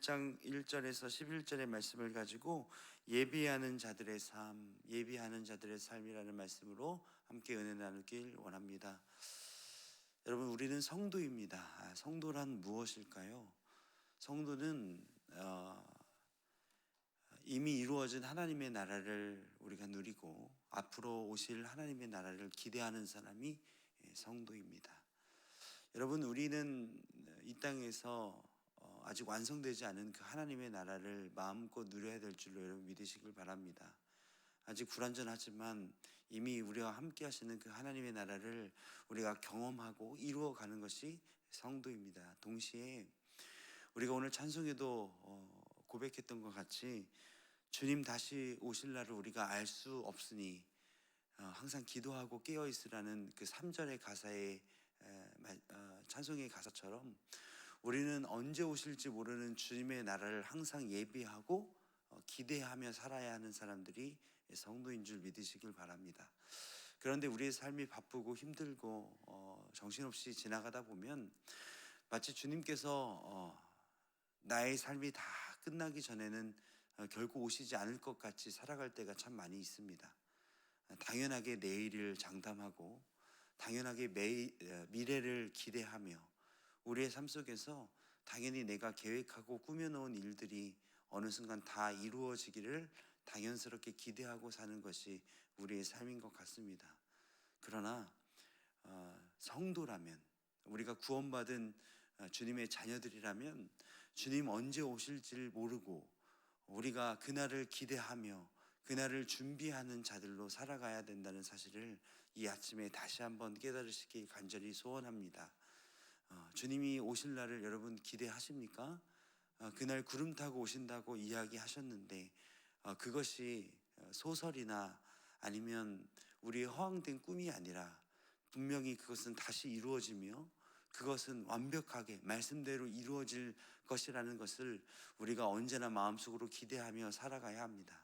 1장 1절에서 11절의 말씀을 가지고 예비하는 자들의 삶, 예비하는 자들의 삶이라는 말씀으로 함께 은혜 나누길 원합니다. 여러분 우리는 성도입니다. 아, 성도란 무엇일까요? 성도는 어, 이미 이루어진 하나님의 나라를 우리가 누리고 앞으로 오실 하나님의 나라를 기대하는 사람이 예, 성도입니다. 여러분 우리는 이 땅에서 어, 아직 완성되지 않은 그 하나님의 나라를 마음껏 누려야 될 줄로 여러분 믿으시길 바랍니다. 아직 불완전하지만 이미 우리와 함께 하시는 그 하나님의 나라를 우리가 경험하고 이루어 가는 것이 성도입니다. 동시에 우리가 오늘 찬송에도 어, 고백했던 것 같이 주님 다시 오실 날을 우리가 알 수 없으니 어, 항상 기도하고 깨어 있으라는 그 3절의 가사의 어, 찬송의 가사처럼 우리는 언제 오실지 모르는 주님의 나라를 항상 예비하고 어, 기대하며 살아야 하는 사람들이 성도인 줄 믿으시길 바랍니다. 그런데 우리의 삶이 바쁘고 힘들고 어, 정신없이 지나가다 보면 마치 주님께서 어, 나의 삶이 다 끝나기 전에는 어, 결국 오시지 않을 것 같이 살아갈 때가 참 많이 있습니다. 어, 당연하게 내일을 장담하고 당연하게 매일, 어, 미래를 기대하며 우리의 삶 속에서 당연히 내가 계획하고 꾸며놓은 일들이 어느 순간 다 이루어지기를 당연스럽게 기대하고 사는 것이 우리의 삶인 것 같습니다. 그러나 어, 성도라면 우리가 구원받은 어, 주님의 자녀들이라면 주님 언제 오실지를 모르고 우리가 그날을 기대하며 그날을 준비하는 자들로 살아가야 된다는 사실을 이 아침에 다시 한번 깨달으시길 간절히 소원합니다. 어, 주님이 오실 날을 여러분 기대하십니까? 어, 그날 구름 타고 오신다고 이야기하셨는데 어, 그것이 어, 소설이나 아니면 우리의 허황된 꿈이 아니라 분명히 그것은 다시 이루어지며 그것은 완벽하게 말씀대로 이루어질 것이라는 것을 우리가 언제나 마음속으로 기대하며 살아가야 합니다.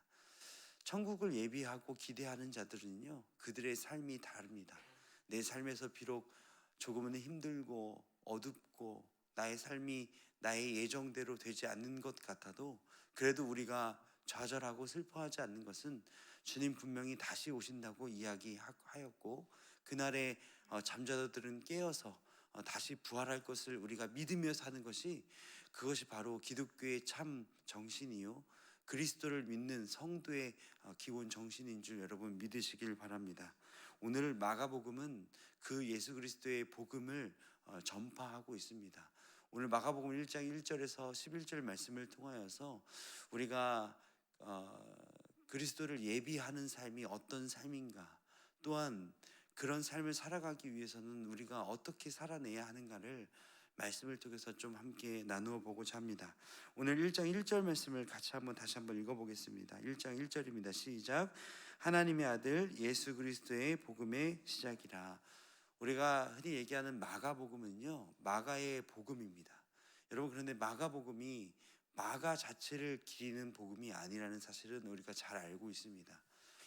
천국을 예비하고 기대하는 자들은요, 그들의 삶이 다릅니다. 내 삶에서 비록 조금은 힘들고 어둡고 나의 삶이 나의 예정대로 되지 않는 것 같아도 그래도 우리가 좌절하고 슬퍼하지 않는 것은 주님 분명히 다시 오신다고 이야기하였고 그날에 어, 잠자들은 깨어서 어, 다시 부활할 것을 우리가 믿으며 사는 것이 그것이 바로 기독교의 참 정신이요 그리스도를 믿는 성도의 어, 기본 정신인 줄 여러분 믿으시길 바랍니다. 오늘 마가복음은 그 예수 그리스도의 복음을 어, 전파하고 있습니다. 오늘 마가복음 1장 1절에서 11절 말씀을 통하여서 우리가 어, 그리스도를 예비하는 삶이 어떤 삶인가 또한 그런 삶을 살아가기 위해서는 우리가 어떻게 살아내야 하는가를 말씀을 통해서 좀 함께 나누어 보고자 합니다. 오늘 1장 1절 말씀을 같이 한번 다시 한번 읽어 보겠습니다. 1장 1절입니다. 시작. 하나님의 아들 예수 그리스도의 복음의 시작이라. 우리가 흔히 얘기하는 마가복음은요. 마가의 복음입니다. 여러분 그런데 마가복음이 마가 자체를 기리는 복음이 아니라는 사실은 우리가 잘 알고 있습니다.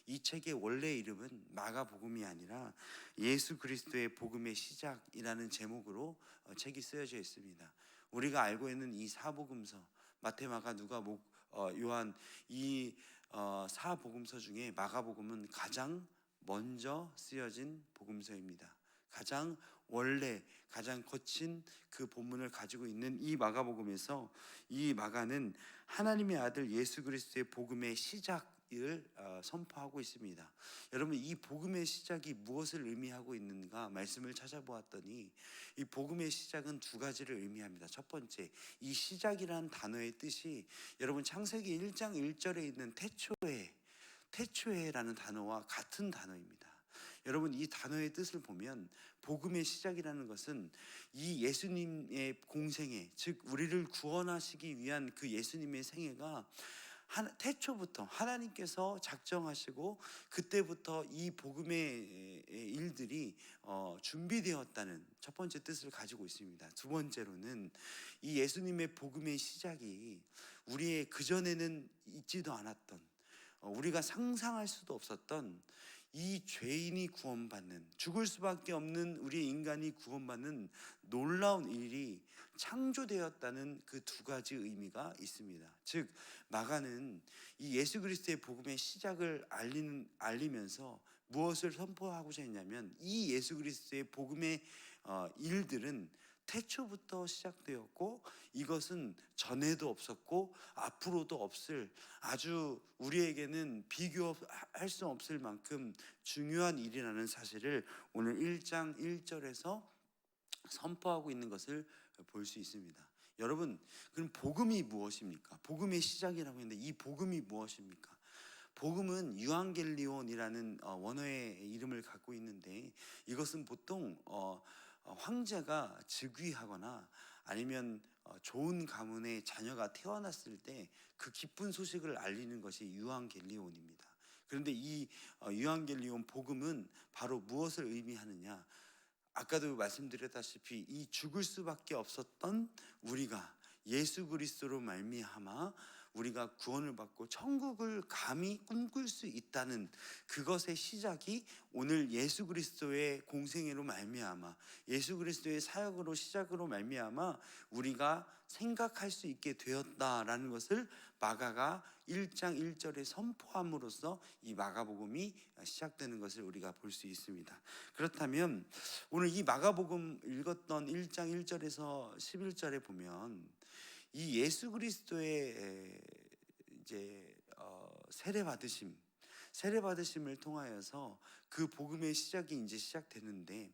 이 책의 원래 이름은 마가복음이 아니라 예수 그리스도의 복음의 시작이라는 제목으로 어, 책이 쓰여져 있습니다. 우리가 알고 있는 이 사복음서 마태, 마가, 누가, 목, 어, 요한 이 어, 사복음서 중에 마가복음은 가장 먼저 쓰여진 복음서입니다. 가장 원래 가장 거친 그 본문을 가지고 있는 이 마가복음에서 이 마가는 하나님의 아들 예수 그리스도의 복음의 시작을 어, 선포하고 있습니다. 여러분 이 복음의 시작이 무엇을 의미하고 있는가 말씀을 찾아보았더니 이 복음의 시작은 두 가지를 의미합니다. 첫 번째 이 시작이라는 단어의 뜻이 여러분 창세기 1장 1절에 있는 태초에 태초에라는 단어와 같은 단어입니다. 여러분 이 단어의 뜻을 보면 복음의 시작이라는 것은 이 예수님의 공생애 즉 우리를 구원하시기 위한 그 예수님의 생애가 한, 태초부터 하나님께서 작정하시고 그때부터 이 복음의 일들이 어, 준비되었다는 첫 번째 뜻을 가지고 있습니다. 두 번째로는 이 예수님의 복음의 시작이 우리의 그전에는 있지도 않았던 어, 우리가 상상할 수도 없었던 이 죄인이 구원받는 죽을 수밖에 없는 우리 인간이 구원받는 놀라운 일이 창조되었다는 그 두 가지 의미가 있습니다. 즉 마가는 이 예수 그리스도의 복음의 시작을 알리는 알리면서 무엇을 선포하고자 했냐면 이 예수 그리스도의 복음의 어, 일들은 태초부터 시작되었고 이것은 전에도 없었고 앞으로도 없을 아주 우리에게는 비교할 수 없을 만큼 중요한 일이라는 사실을 오늘 1장 1절에서 선포하고 있는 것을 볼 수 있습니다. 여러분, 그럼 복음이 무엇입니까? 복음의 시작이라고 했는데 이 복음이 무엇입니까? 복음은 유앙겔리온이라는 어, 원어의 이름을 갖고 있는데 이것은 보통 어, 어, 황제가 즉위하거나 아니면 어, 좋은 가문의 자녀가 태어났을 때 그 기쁜 소식을 알리는 것이 유앙겔리온입니다. 그런데 이 어, 유앙겔리온 복음은 바로 무엇을 의미하느냐? 아까도 말씀드렸다시피 이 죽을 수밖에 없었던 우리가 예수 그리스도로 말미암아 우리가 구원을 받고 천국을 감히 꿈꿀 수 있다는 그것의 시작이 오늘 예수 그리스도의 공생애로 말미암아 예수 그리스도의 사역으로 시작으로 말미암아 우리가 생각할 수 있게 되었다라는 것을 마가가 1장 1절에 선포함으로써 이 마가복음이 시작되는 것을 우리가 볼 수 있습니다. 그렇다면 오늘 이 마가복음 읽었던 1장 1절에서 11절에 보면 이 예수 그리스도의 이제 어, 세례 받으심, 세례 받으심을 통하여서 그 복음의 시작이 이제 시작되는데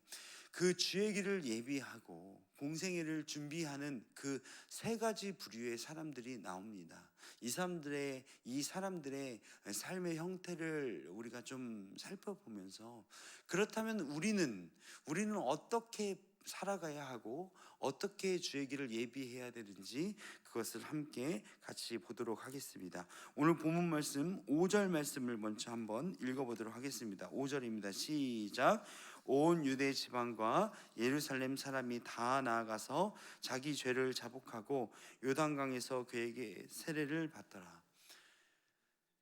그 주의 길을 예비하고 공생애를 준비하는 그 세 가지 부류의 사람들이 나옵니다. 이 사람들의 이 사람들의 삶의 형태를 우리가 좀 살펴보면서 그렇다면 우리는 우리는 어떻게 살아가야 하고 어떻게 주의 길을 예비해야 되는지 그것을 함께 같이 보도록 하겠습니다. 오늘 본문 말씀 5절 말씀을 먼저 한번 읽어보도록 하겠습니다. 5절입니다. 시작. 온 유대 지방과 예루살렘 사람이 다 나아가서 자기 죄를 자복하고 요단강에서 그에게 세례를 받더라.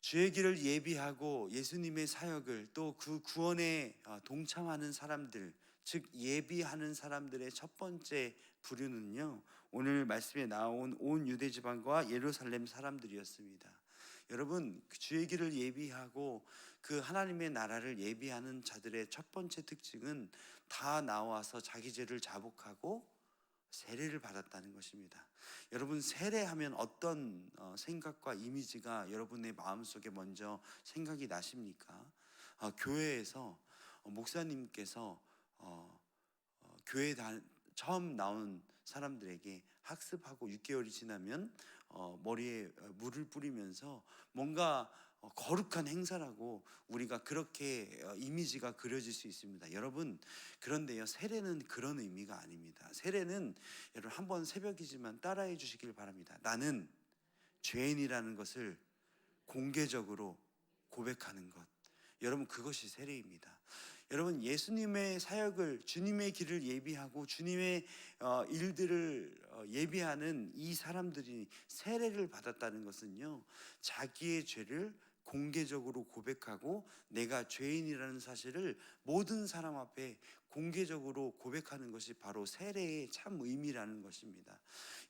주의 길을 예비하고 예수님의 사역을 또 그 구원에 어, 동참하는 사람들, 즉 예비하는 사람들의 첫 번째 부류는요. 오늘 말씀에 나온 온 유대 지방과 예루살렘 사람들이었습니다. 여러분, 그 주의 길을 예비하고 그 하나님의 나라를 예비하는 자들의 첫 번째 특징은 다 나와서 자기 죄를 자복하고 세례를 받았다는 것입니다. 여러분 세례하면 어떤 어, 생각과 이미지가 여러분의 마음속에 먼저 생각이 나십니까? 어, 교회에서 어, 목사님께서 어, 어, 교회 다, 처음 나온 사람들에게 학습하고 6개월이 지나면 어, 머리에 어, 물을 뿌리면서 뭔가 어, 거룩한 행사라고 우리가 그렇게 어, 이미지가 그려질 수 있습니다. 여러분 그런데요 세례는 그런 의미가 아닙니다. 세례는 여러분 한 번 새벽이지만 따라해 주시길 바랍니다. 나는 죄인이라는 것을 공개적으로 고백하는 것. 여러분 그것이 세례입니다. 여러분 예수님의 사역을 주님의 길을 예비하고 주님의 어, 일들을 어, 예비하는 이 사람들이 세례를 받았다는 것은요 자기의 죄를 공개적으로 고백하고 내가 죄인이라는 사실을 모든 사람 앞에 공개적으로 고백하는 것이 바로 세례의 참 의미라는 것입니다.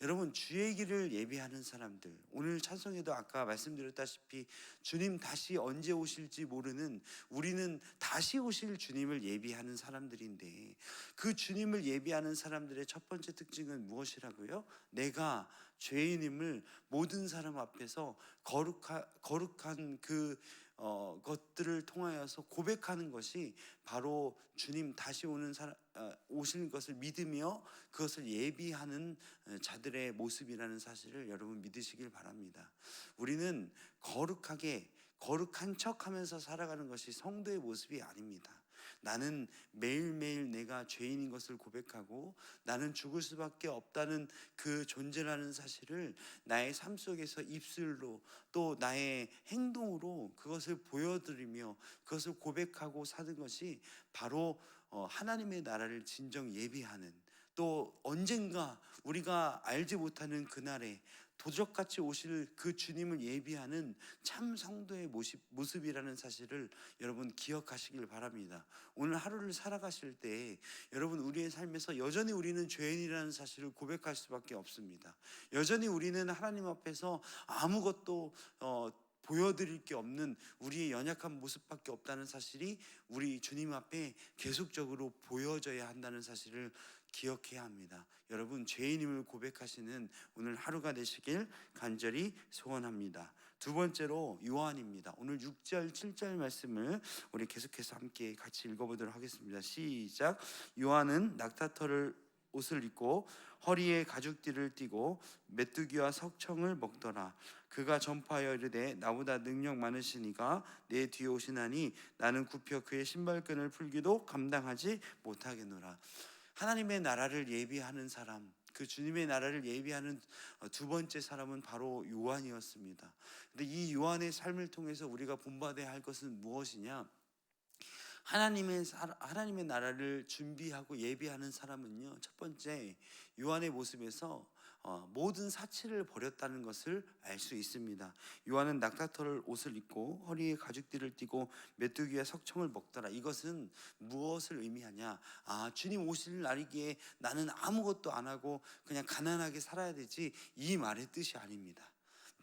여러분 주의 길을 예비하는 사람들 오늘 찬송에도 아까 말씀드렸다시피 주님 다시 언제 오실지 모르는 우리는 다시 오실 주님을 예비하는 사람들인데 그 주님을 예비하는 사람들의 첫 번째 특징은 무엇이라고요? 내가 죄인임을 모든 사람 앞에서 거룩하, 거룩한 그 어, 것들을 통하여서 고백하는 것이 바로 주님 다시 오는 사람 어, 오시는 것을 믿으며 그것을 예비하는 어, 자들의 모습이라는 사실을 여러분 믿으시길 바랍니다. 우리는 거룩하게 거룩한 척하면서 살아가는 것이 성도의 모습이 아닙니다. 나는 매일매일 내가 죄인인 것을 고백하고 나는 죽을 수밖에 없다는 그 존재라는 사실을 나의 삶 속에서 입술로 또 나의 행동으로 그것을 보여드리며 그것을 고백하고 사는 것이 바로 어, 하나님의 나라를 진정 예비하는 또 언젠가 우리가 알지 못하는 그날에 도적같이 오실 그 주님을 예비하는 참 성도의 모습, 모습이라는 사실을 여러분 기억하시길 바랍니다. 오늘 하루를 살아가실 때 여러분 우리의 삶에서 여전히 우리는 죄인이라는 사실을 고백할 수밖에 없습니다. 여전히 우리는 하나님 앞에서 아무것도 어, 보여드릴 게 없는 우리의 연약한 모습밖에 없다는 사실이 우리 주님 앞에 계속적으로 보여져야 한다는 사실을 기억해야 합니다. 여러분 죄인임을 고백하시는 오늘 하루가 되시길 간절히 소원합니다. 두 번째로 요한입니다. 오늘 6절, 7절 말씀을 우리 계속해서 함께 같이 읽어보도록 하겠습니다. 시작. 요한은 낙타털을 옷을 입고 허리에 가죽띠를 띠고 메뚜기와 석청을 먹더라. 그가 전파하여 이르되 나보다 능력 많으시니가 내 뒤에 오시나니 나는 굽혀 그의 신발끈을 풀기도 감당하지 못하겠노라. 하나님의 나라를 예비하는 사람, 그 주님의 나라를 예비하는 어, 두 번째 사람은 바로 요한이었습니다. 근데 이 요한의 삶을 통해서 우리가 본받아야 할 것은 무엇이냐? 하나님의 사- 하나님의 나라를 준비하고 예비하는 사람은요. 첫 번째 요한의 모습에서 어, 모든 사치를 버렸다는 것을 알 수 있습니다. 요한은 낙타털을 옷을 입고 허리에 가죽띠를 띠고 메뚜기와 석청을 먹더라. 이것은 무엇을 의미하냐? 아 주님 오실 날이기에 나는 아무것도 안 하고 그냥 가난하게 살아야 되지 이 말의 뜻이 아닙니다.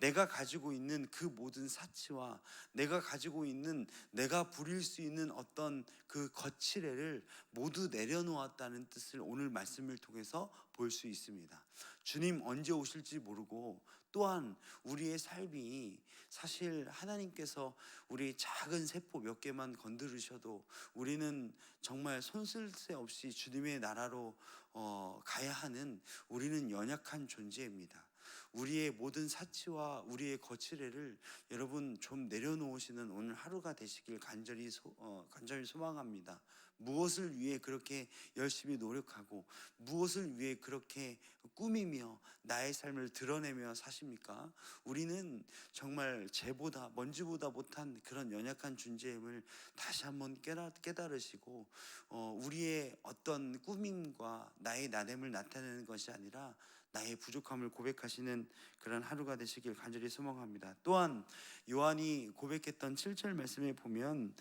내가 가지고 있는 그 모든 사치와 내가 가지고 있는 내가 부릴 수 있는 어떤 그 거칠애를 모두 내려놓았다는 뜻을 오늘 말씀을 통해서 볼 수 있습니다. 주님 언제 오실지 모르고 또한 우리의 삶이 사실 하나님께서 우리 작은 세포 몇 개만 건드리셔도 우리는 정말 손쓸 새 없이 주님의 나라로 어, 가야 하는 우리는 연약한 존재입니다. 우리의 모든 사치와 우리의 거칠애를 여러분 좀 내려놓으시는 오늘 하루가 되시길 간절히 소, 어, 간절히 소망합니다. 무엇을 위해 그렇게 열심히 노력하고 무엇을 위해 그렇게 꾸미며 나의 삶을 드러내며 사십니까? 우리는 정말 죄보다 먼지보다 못한 그런 연약한 존재임을 다시 한번 깨달, 깨달으시고 어, 우리의 어떤 꾸밈과 나의 나됨을 나타내는 것이 아니라 나의 부족함을 고백하시는 그런 하루가 되시길 간절히 소망합니다. 또한 요한이 고백했던 7절 말씀에 보면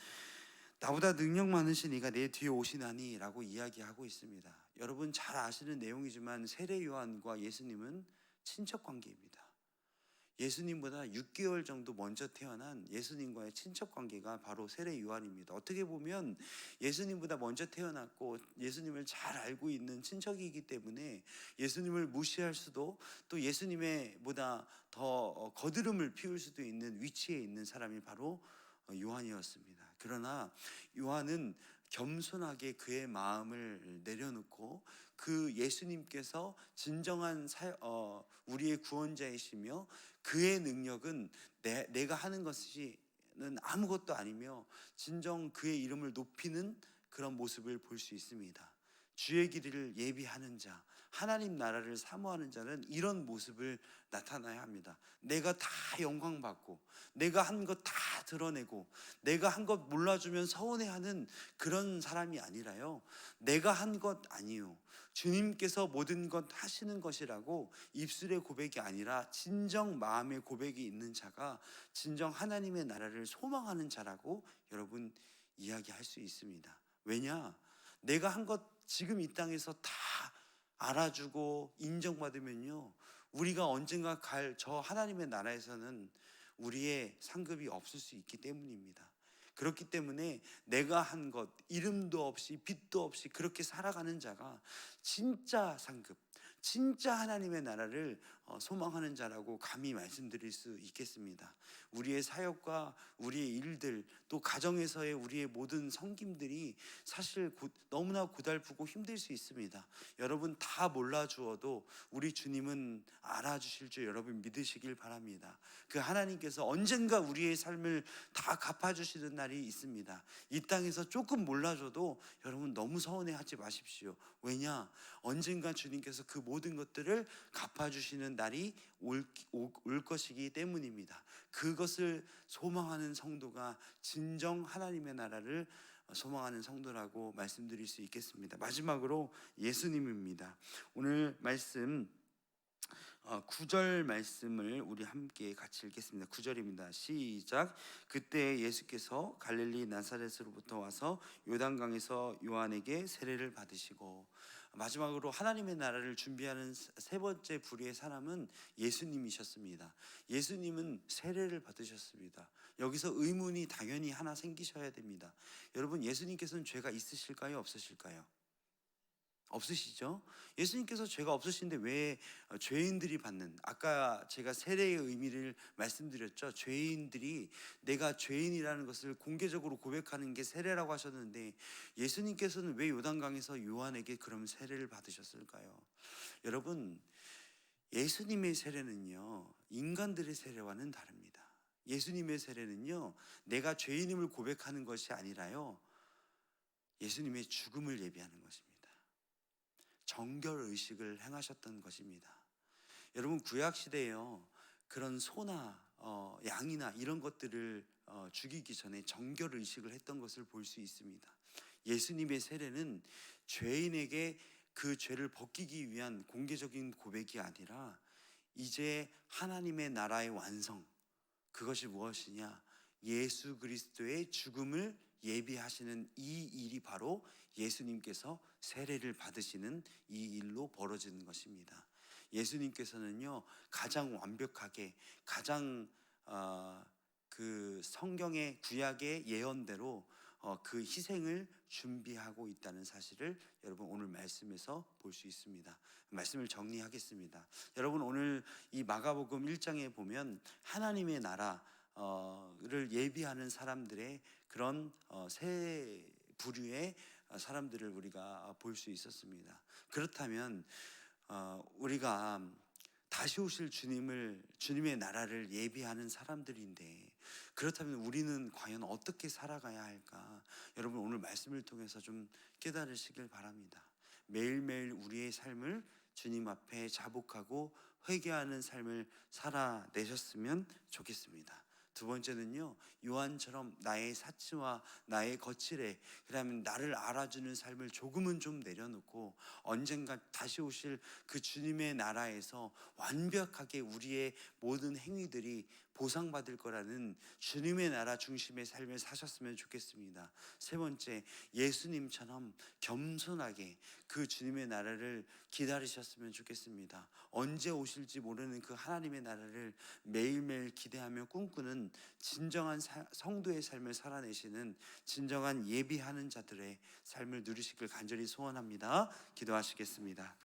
나보다 능력 많으신 이가 내 뒤에 오시나니라고 이야기하고 있습니다. 여러분 잘 아시는 내용이지만 세례 요한과 예수님은 친척 관계입니다. 예수님보다 6개월 정도 먼저 태어난 예수님과의 친척 관계가 바로 세례 요한입니다. 어떻게 보면 예수님보다 먼저 태어났고 예수님을 잘 알고 있는 친척이기 때문에 예수님을 무시할 수도 또 예수님의 보다 더 거드름을 피울 수도 있는 위치에 있는 사람이 바로 요한이었습니다. 그러나 요한은 겸손하게 그의 마음을 내려놓고 그 예수님께서 진정한 사, 어, 우리의 구원자이시며 그의 능력은 내, 내가 하는 것이 는 아무것도 아니며 진정 그의 이름을 높이는 그런 모습을 볼 수 있습니다. 주의 길을 예비하는 자, 하나님 나라를 사모하는 자는 이런 모습을 나타나야 합니다. 내가 다 영광 받고, 내가 한 것 다 드러내고, 내가 한 것 몰라주면 서운해하는 그런 사람이 아니라요. 내가 한 것 아니요. 주님께서 모든 것 하시는 것이라고 입술의 고백이 아니라 진정 마음의 고백이 있는 자가 진정 하나님의 나라를 소망하는 자라고 여러분 이야기할 수 있습니다. 왜냐? 내가 한 것 지금 이 땅에서 다 알아주고 인정받으면요. 우리가 언젠가 갈 저 하나님의 나라에서는 우리의 상급이 없을 수 있기 때문입니다. 그렇기 때문에 내가 한 것, 이름도 없이 빛도 없이 그렇게 살아가는 자가 진짜 상급, 진짜 하나님의 나라를 어, 소망하는 자라고 감히 말씀드릴 수 있겠습니다. 우리의 사역과 우리의 일들 또 가정에서의 우리의 모든 섬김들이 사실 고, 너무나 고달프고 힘들 수 있습니다. 여러분 다 몰라주어도 우리 주님은 알아주실 줄 여러분 믿으시길 바랍니다. 그 하나님께서 언젠가 우리의 삶을 다 갚아주시는 날이 있습니다. 이 땅에서 조금 몰라줘도 여러분 너무 서운해하지 마십시오. 왜냐? 언젠가 주님께서 그 모든 것들을 갚아주시는 날이 올, 올 것이기 때문입니다. 그것을 소망하는 성도가 진정 하나님의 나라를 소망하는 성도라고 말씀드릴 수 있겠습니다. 마지막으로 예수님입니다. 오늘 말씀 어, 9절 말씀을 우리 함께 같이 읽겠습니다. 9절입니다. 시작. 그때 예수께서 갈릴리 나사렛으로부터 와서 요단강에서 요한에게 세례를 받으시고 마지막으로 하나님의 나라를 준비하는 세 번째 부류의 사람은 예수님이셨습니다. 예수님은 세례를 받으셨습니다. 여기서 의문이 당연히 하나 생기셔야 됩니다. 여러분 예수님께서는 죄가 있으실까요, 없으실까요? 없으시죠? 예수님께서 죄가 없으신데 왜 어, 죄인들이 받는 아까 제가 세례의 의미를 말씀드렸죠. 죄인들이 내가 죄인이라는 것을 공개적으로 고백하는 게 세례라고 하셨는데 예수님께서는 왜 요단강에서 요한에게 그럼 세례를 받으셨을까요? 여러분 예수님의 세례는요 인간들의 세례와는 다릅니다. 예수님의 세례는요 내가 죄인임을 고백하는 것이 아니라요 예수님의 죽음을 예비하는 것입니다. 정결 의식을 행하셨던 것입니다. 여러분 구약 시대에요 그런 소나 어, 양이나 이런 것들을 어, 죽이기 전에 정결 의식을 했던 것을 볼 수 있습니다. 예수님의 세례는 죄인에게 그 죄를 벗기기 위한 공개적인 고백이 아니라 이제 하나님의 나라의 완성 그것이 무엇이냐 예수 그리스도의 죽음을 예비하시는 이 일이 바로 예수님께서 세례를 받으시는 이 일로 벌어지는 것입니다. 예수님께서는요 가장 완벽하게 가장 어, 그 성경의 구약의 예언대로 어, 그 희생을 준비하고 있다는 사실을 여러분 오늘 말씀에서 볼 수 있습니다. 말씀을 정리하겠습니다. 여러분 오늘 이 마가복음 1장에 보면 하나님의 나라 를 예비하는 사람들의 그런 어, 세 부류의 사람들을 우리가 볼 수 있었습니다. 그렇다면 어, 우리가 다시 오실 주님을 주님의 나라를 예비하는 사람들인데 그렇다면 우리는 과연 어떻게 살아가야 할까? 여러분 오늘 말씀을 통해서 좀 깨달으시길 바랍니다. 매일매일 우리의 삶을 주님 앞에 자복하고 회개하는 삶을 살아내셨으면 좋겠습니다. 두 번째는요 요한처럼 나의 사치와 나의 거칠에 그 다음에 나를 알아주는 삶을 조금은 좀 내려놓고 언젠가 다시 오실 그 주님의 나라에서 완벽하게 우리의 모든 행위들이 보상받을 거라는 주님의 나라 중심의 삶을 사셨으면 좋겠습니다. 세 번째 예수님처럼 겸손하게 그 주님의 나라를 기다리셨으면 좋겠습니다. 언제 오실지 모르는 그 하나님의 나라를 매일매일 기대하며 꿈꾸는 진정한 사- 성도의 삶을 살아내시는 진정한 예비하는 자들의 삶을 누리시길 간절히 소원합니다. 기도하시겠습니다.